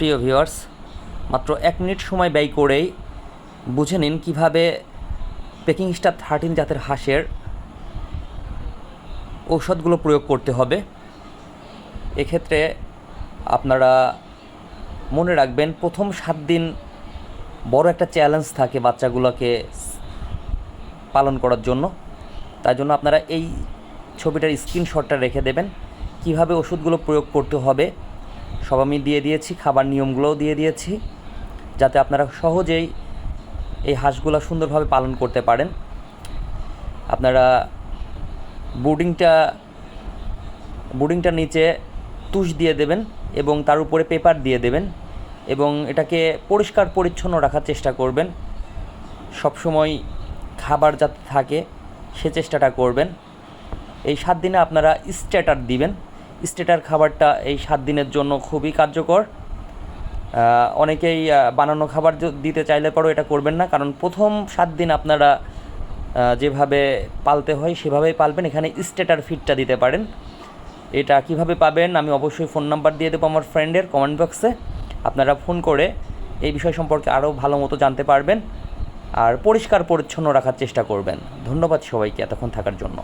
প্রিয় ভিউয়ার্স, মাত্র এক মিনিট সময় ব্যয় করেই বুঝে নিন কীভাবে পেকিং স্টার থার্টিন জাতের হাঁসের ঔষধগুলো প্রয়োগ করতে হবে। এক্ষেত্রে আপনারা মনে রাখবেন, প্রথম সাত দিন বড় একটা চ্যালেঞ্জ থাকে বাচ্চাগুলোকে পালন করার জন্য। তাই জন্য আপনারা এই ছবিটার স্ক্রিনশটটা রেখে দেবেন। কীভাবে ওষুধগুলো প্রয়োগ করতে হবে সব আমি দিয়ে দিয়েছি, খাবার নিয়মগুলোও দিয়ে দিয়েছি, যাতে আপনারা সহজেই এই হাঁসগুলো সুন্দরভাবে পালন করতে পারেন। আপনারা বোর্ডিংটা বোর্ডিংটার নিচে তুষ দিয়ে দেবেন এবং তার উপরে পেপার দিয়ে দেবেন এবং এটাকে পরিষ্কার পরিচ্ছন্ন রাখার চেষ্টা করবেন। সবসময় খাবার যাতে থাকে সে চেষ্টাটা করবেন। এই সাত দিনে আপনারা স্টেটার দিবেন। স্টেটার খাবারটা এই সাত দিনের জন্য খুবই কার্যকর। অনেকেই বানানো খাবার দিতে চাইলে পরেও এটা করবেন না, কারণ প্রথম সাত দিন আপনারা যেভাবে পালতে হয় সেভাবেই পালবেন। এখানে স্টেটার ফিডটা দিতে পারেন। এটা কীভাবে পাবেন আমি অবশ্যই ফোন নাম্বার দিয়ে দেবো আমার ফ্রেন্ডের কমেন্ট বক্সে। আপনারা ফোন করে এই বিষয় সম্পর্কে আরও ভালো মতো জানতে পারবেন আর পরিষ্কার পরিচ্ছন্ন রাখার চেষ্টা করবেন। ধন্যবাদ সবাইকে এতক্ষণ থাকার জন্য।